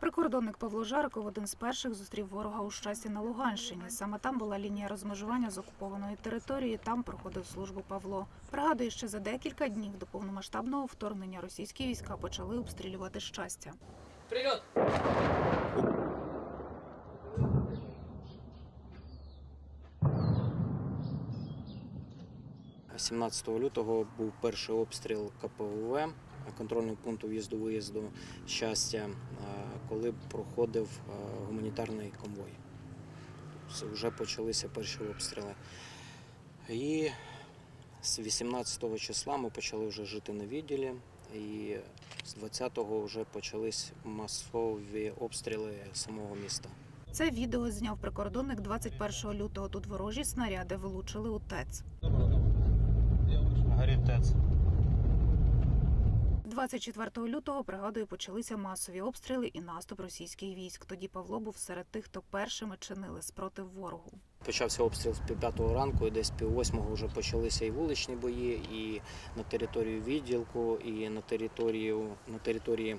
Прикордонник Павло Жариков один з перших зустрів ворога у щасті на Луганщині. Саме там була лінія розмежування з окупованої території. Там проходив службу Павло. Пригадує, що за декілька днів до повномасштабного вторгнення російські війська почали обстрілювати щастя. Прильот! 17 лютого був перший обстріл КПВВ контрольного пункту в'їзду-виїзду щастя, е, коли проходив е, гуманітарний конвой. Вже почалися перші обстріли. І з 18 числа ми почали вже жити на відділі, і з 20-го вже почались масові обстріли самого міста. Це відео зняв прикордонник 21 лютого. Тут ворожі снаряди влучили у ТЕЦ. Горить ТЕЦ. 24 лютого, пригадую, почалися масові обстріли і наступ російських військ. Тоді Павло був серед тих, хто першими чинили спротив ворогу. Почався обстріл з пів п'ятого ранку, і десь пів восьмого вже почалися і вуличні бої, і на території відділку, і на територію на території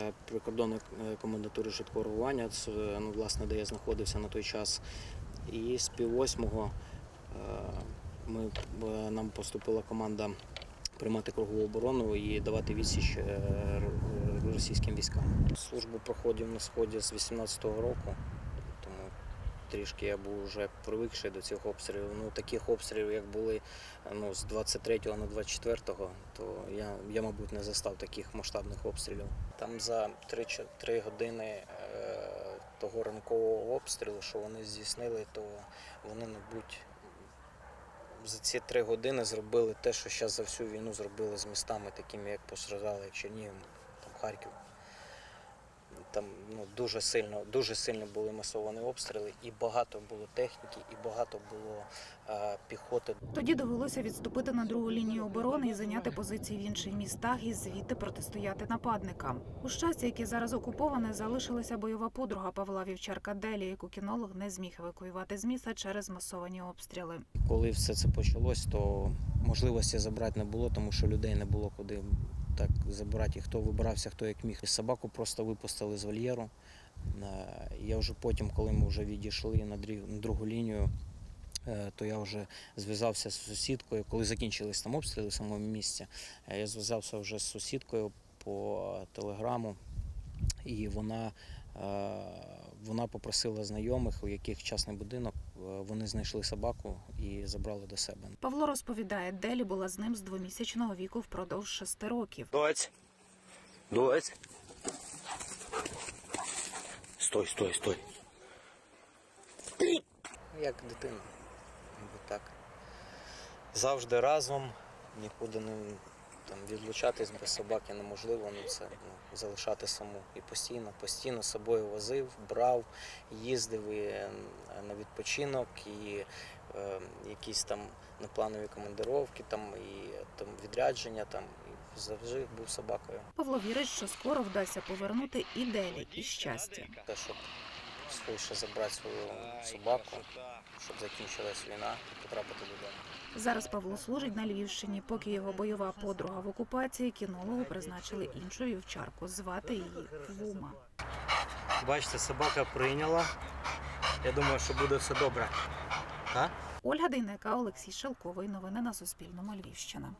е, прикордонної е, комендатури швидкого реагування, ну, власне, де я знаходився на той час. І з пів восьмого е, ми, е, нам поступила команда приймати кругову оборону і давати відсіч е, російським військам. Службу проходив на сході з 18-го року, тому трішки я був вже привикший до цих обстрілів. Ну таких обстрілів, як були ну, з 23-го на 24-го, то я, я, мабуть, не застав таких масштабних обстрілів. Там за 3, години е, того ранкового обстрілу, що вони здійснили, то вони, мабуть, за ці три години зробили те, що зараз за всю війну зробили з містами, такими як постраждали, Чернігів, там Харків. Там ну, дуже сильно, дуже сильно були масовані обстріли, і багато було техніки, і багато було е, піхоти. Тоді довелося відступити на другу лінію оборони і зайняти позиції в інших містах і звідти протистояти нападникам. У щастя, яке зараз окуповане, залишилася бойова подруга Павла Вівчарка Делі, яку кінолог не зміг евакуювати з міста через масовані обстріли. Коли все це почалось, то можливості забрати не було, тому що людей не було куди так забирати. Хто вибирався, хто як міг. Собаку просто випустили з вольєру. Е, Я вже потім, коли ми вже відійшли на другу лінію, е, то я вже зв'язався з сусідкою. Коли закінчились там обстріли в самому місці, е, я зв'язався вже з сусідкою по телеграму. І вона, е, вона попросила знайомих, у яких частний будинок, е, вони знайшли собаку і забрали до себе. Павло розповідає, Делі була з ним з двомісячного віку впродовж шести років. Доць. Доць. Стой, стой, стой. Як дитина, так. Завжди разом, нікуди не там, відлучатись без собаки неможливо, ну це ну, залишати саму. І постійно, постійно з собою возив, брав, їздив і на відпочинок, і е, якісь там непланові командировки, там, і там, відрядження, там, завжди був собакою. Павло вірить, що скоро вдасться повернути і Делі, і щастя. Те, щоб швидше забрати свою собаку, щоб закінчилась війна і потрапити додому. Зараз Павло служить на Львівщині. Поки його бойова подруга в окупації, кінологу призначили іншу вівчарку. Звати її Вума. Бачите, собака прийняла. Я думаю, що буде все добре. А? Ольга Дейнека, Олексій Шелковий. Новини на Суспільному. Львівщина.